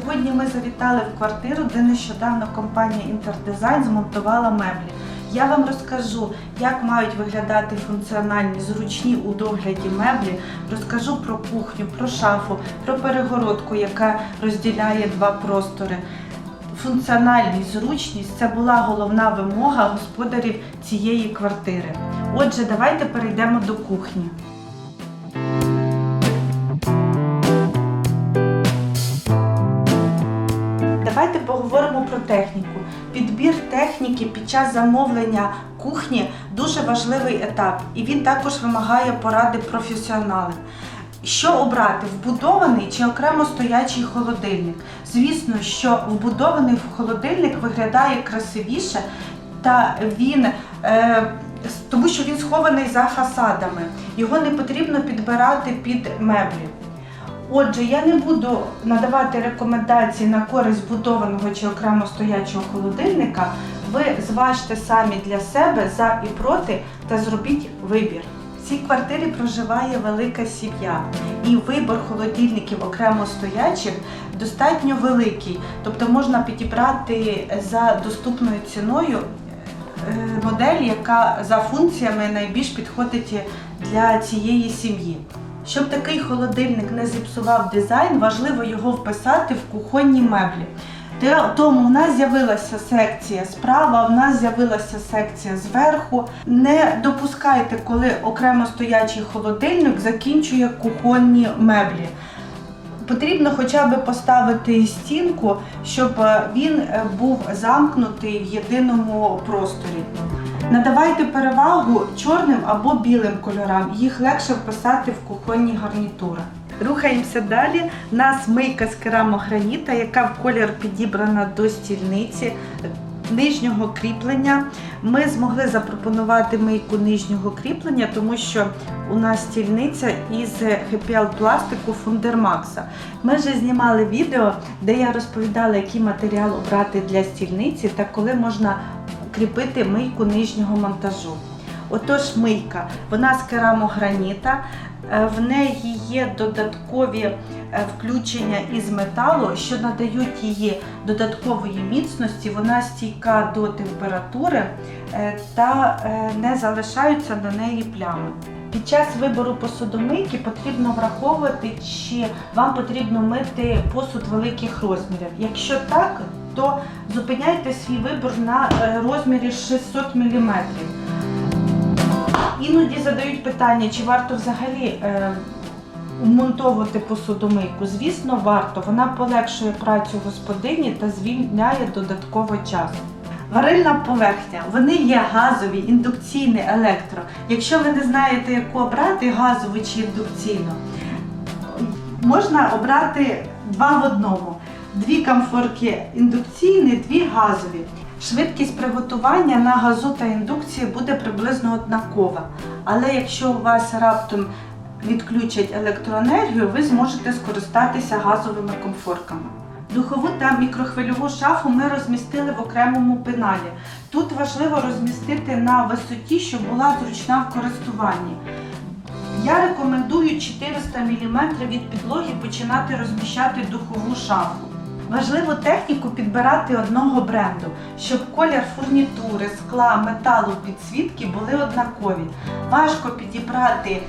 Сьогодні ми завітали в квартиру, де нещодавно компанія Інтердизайн змонтувала меблі. Я вам розкажу, як мають виглядати функціональні, зручні у догляді меблі. Розкажу про кухню, про шафу, про перегородку, яка розділяє два простори. Функціональність, зручність це була головна вимога господарів цієї квартири. Отже, давайте перейдемо до кухні. Час замовлення кухні дуже важливий етап, і він також вимагає поради професіоналів. Що обрати, вбудований чи окремо стоячий холодильник? Звісно, що вбудований холодильник виглядає красивіше, та він е, тому що він схований за фасадами. Його не потрібно підбирати під меблі. Отже, я не буду надавати рекомендації на користь будованого чи окремо стоячого холодильника. Ви зважте самі для себе за і проти та зробіть вибір. В цій квартирі проживає велика сім'я, і вибір холодильників окремо стоячих достатньо великий. Тобто можна підібрати за доступною ціною е, модель, яка за функціями найбільш підходить для цієї сім'ї. Щоб такий холодильник не зіпсував дизайн, важливо його вписати в кухонні меблі. Тому у нас з'явилася секція справа, у нас з'явилася секція зверху. Не допускайте, коли окремо стоячий холодильник закінчує кухонні меблі. Потрібно хоча б поставити стінку, щоб е, він е, був замкнутий в єдиному просторі. Надавайте перевагу чорним або білим кольорам, їх легше вписати в кухонні гарнітури. Рухаємося далі. У нас мийка з керамограніта, яка в колір підібрана до стільниці нижнього кріплення. Ми змогли запропонувати мийку нижнього кріплення, тому що у нас стільниця із HPL пластику Фундермакса. Ми вже знімали відео, де я розповідала, який матеріал обрати для стільниці та коли можна кріпити мийку нижнього монтажу. Отож, мийка, вона з керамограніта, в неї є додаткові е, включення із металу, що надають її додаткової міцності, вона стійка до температури е, та е, не залишаються на неї плями. Під час вибору посудомийки потрібно враховувати, чи вам потрібно мити посуд великих розмірів. Якщо так, то зупиняйте свій вибір на е, розмірі 600 мм. Іноді задають питання, чи варто взагалі е, вмонтовувати посудомийку. Звісно, варто. Вона полегшує працю господині та звільняє додатково часу. Варильна поверхня. Вони є газові, індукційні, електро. Якщо ви не знаєте, яку обрати газову чи індукційну, можна обрати два в одному. Дві комфорки індукційні, дві газові. Швидкість приготування на газу та індукції буде приблизно однакова. Але якщо у вас раптом відключать електроенергію, ви зможете скористатися газовими комфорками. Духову та мікрохвильову шафу ми розмістили в окремому пеналі. Тут важливо розмістити на висоті, щоб була зручна в користуванні. Я рекомендую 400 мм від підлоги починати розміщати духову шафу. Важливо техніку підбирати одного бренду, щоб колір фурнітури, скла, металу, підсвітки були однакові. Важко підібрати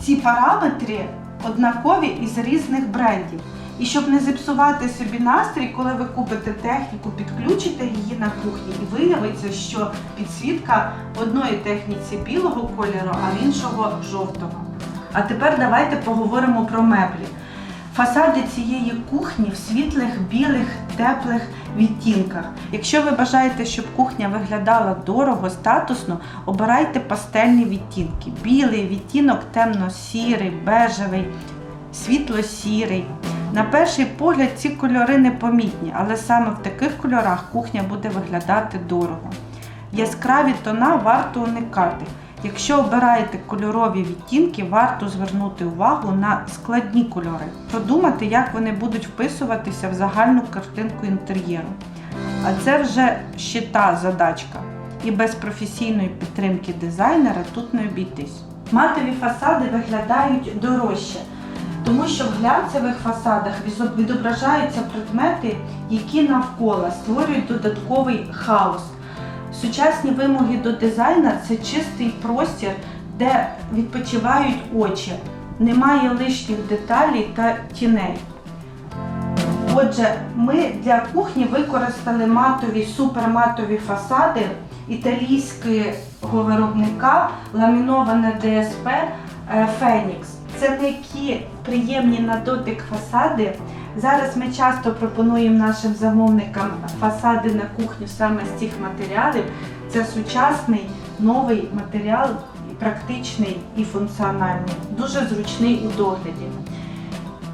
ці параметри однакові із різних брендів. І щоб не зіпсувати собі настрій, коли ви купите техніку, підключите її на кухні і виявиться, що підсвітка в одної техніці білого кольору, а в іншого жовтого. А тепер давайте поговоримо про меблі. Фасади цієї кухні в світлих, білих, теплих відтінках. Якщо ви бажаєте, щоб кухня виглядала дорого, статусно, обирайте пастельні відтінки. Білий відтінок, темно-сірий, бежевий, світло-сірий. На перший погляд ці кольори непомітні, але саме в таких кольорах кухня буде виглядати дорого. Яскраві тона варто уникати. Якщо обираєте кольорові відтінки, варто звернути увагу на складні кольори, продумати, як вони будуть вписуватися в загальну картинку інтер'єру. А це вже ще та задачка. І без професійної підтримки дизайнера тут не обійтись. Матові фасади виглядають дорожче, Тому що в глянцевих фасадах відображаються предмети, які навколо створюють додатковий хаос. Сучасні вимоги до дизайну це чистий простір, де відпочивають очі. Немає лишніх деталей та тіней. Отже, ми для кухні використали матові суперматові фасади італійського виробника ламіноване ДСП е, Фенікс. Це м'які, приємні на дотик фасади. Зараз ми часто пропонуємо нашим замовникам фасади на кухню саме з цих матеріалів. Це сучасний новий матеріал, практичний і функціональний, дуже зручний у догляді.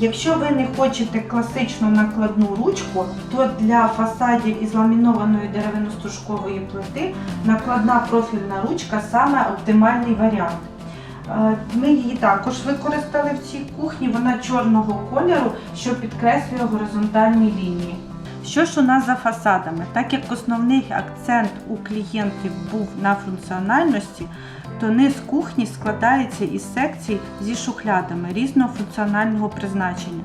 Якщо ви не хочете класичну накладну ручку, то для фасадів із ламінованої деревино-стружкової плити накладна профільна ручка саме оптимальний варіант. Ми її також використали в цій кухні. Вона чорного кольору, що підкреслює горизонтальні лінії. Що ж у нас за фасадами? Так як основний акцент у клієнтів був на функціональності, то низ кухні складається із секцій зі шухлядами різного функціонального призначення.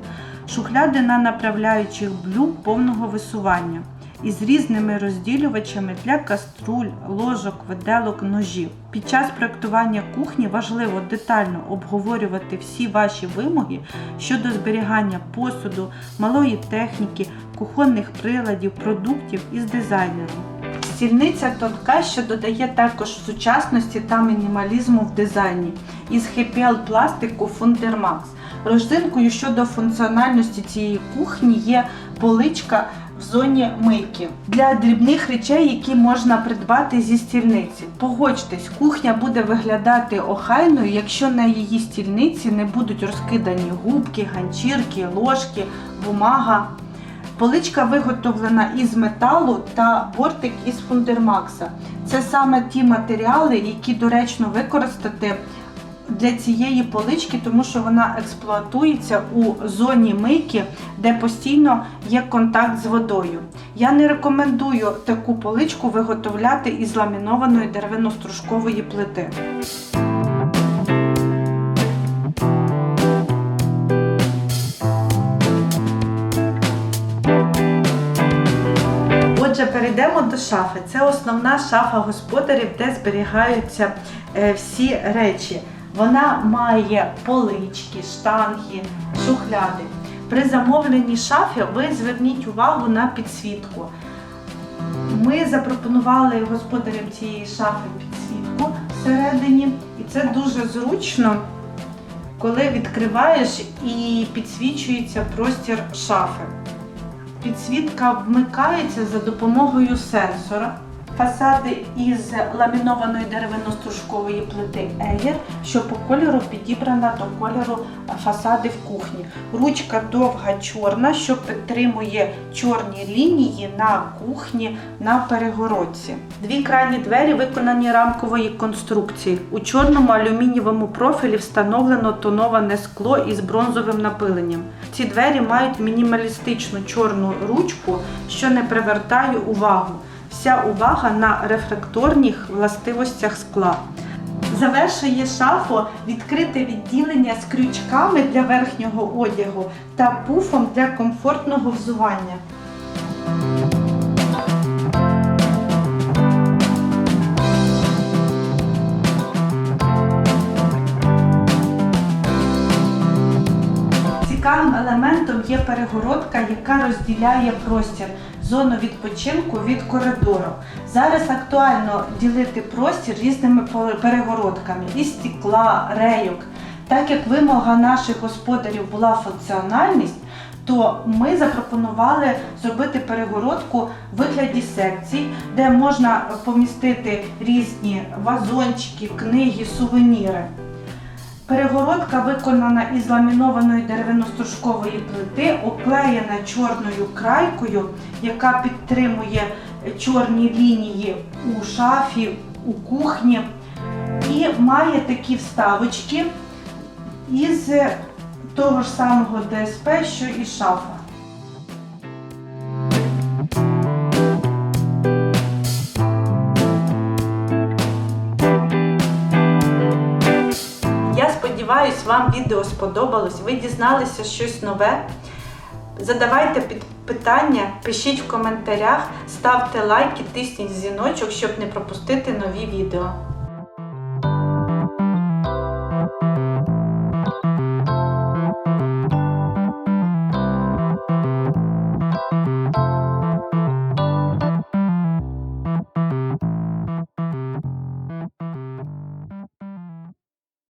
Шухляди на направляючих блюк повного висування із різними розділювачами для каструль, ложок, виделок, ножів. Під час проектування кухні важливо детально обговорювати всі ваші вимоги щодо зберігання посуду, малої техніки, кухонних приладів, продуктів із дизайнером. Стільниця тонка, що додає також сучасності та мінімалізму в дизайні. Із HPL пластику Fundermax. Роздинкою щодо функціональності цієї кухні є поличка в зоні мийки для дрібних речей, які можна придбати зі стільниці. Погодьтесь, кухня буде виглядати охайною, якщо на її стільниці не будуть розкидані губки, ганчірки, ложки, бумага. Поличка виготовлена із металу та бортик із фундермакса. Це саме ті матеріали, які доречно використати для цієї полички, тому що вона експлуатується у зоні мийки, де постійно є контакт з водою. Я не рекомендую таку поличку виготовляти із ламінованої деревино-стружкової плити. Отже, перейдемо до шафи. Це основна шафа господарів, де зберігаються е, всі речі. Вона має полички, штанги, шухляди. При замовленні шафи ви зверніть увагу на підсвітку. Ми запропонували господарям цієї шафи підсвітку всередині, і це дуже зручно, коли відкриваєш і підсвічується простір шафи. Підсвітка вмикається за допомогою сенсора. Фасади із ламінованої деревино-стружкової плити Егер, що по кольору підібрана до кольору фасади в кухні. Ручка довга чорна, що підтримує чорні лінії на кухні на перегородці. Дві крайні двері виконані рамкової конструкції. У чорному алюмінієвому профілі встановлено тоноване скло із бронзовим напиленням. Ці двері мають мінімалістичну чорну ручку, що не привертає увагу. Вся увага на рефлекторних властивостях скла. Завершує шафу відкрите відділення з крючками для верхнього одягу та пуфом для комфортного взування. Цікавим елементом є перегородка, яка розділяє простір, зону відпочинку від коридору. Зараз актуально ділити простір різними пе- перегородками із стекла, рейок. Так як вимога наших господарів була функціональність, то ми запропонували зробити перегородку в вигляді секцій, де можна помістити різні вазончики, книги, сувеніри. Перегородка виконана із ламінованої деревино-стружкової плити, оклеєна чорною крайкою, яка підтримує чорні лінії у шафі, у кухні. І має такі вставочки із того ж самого ДСП, що і шафа. Я сподіваюся, вам відео сподобалось, ви дізналися щось нове. Задавайте питання, пишіть в коментарях, ставте лайки, тисніть дзвіночок, щоб не пропустити нові відео.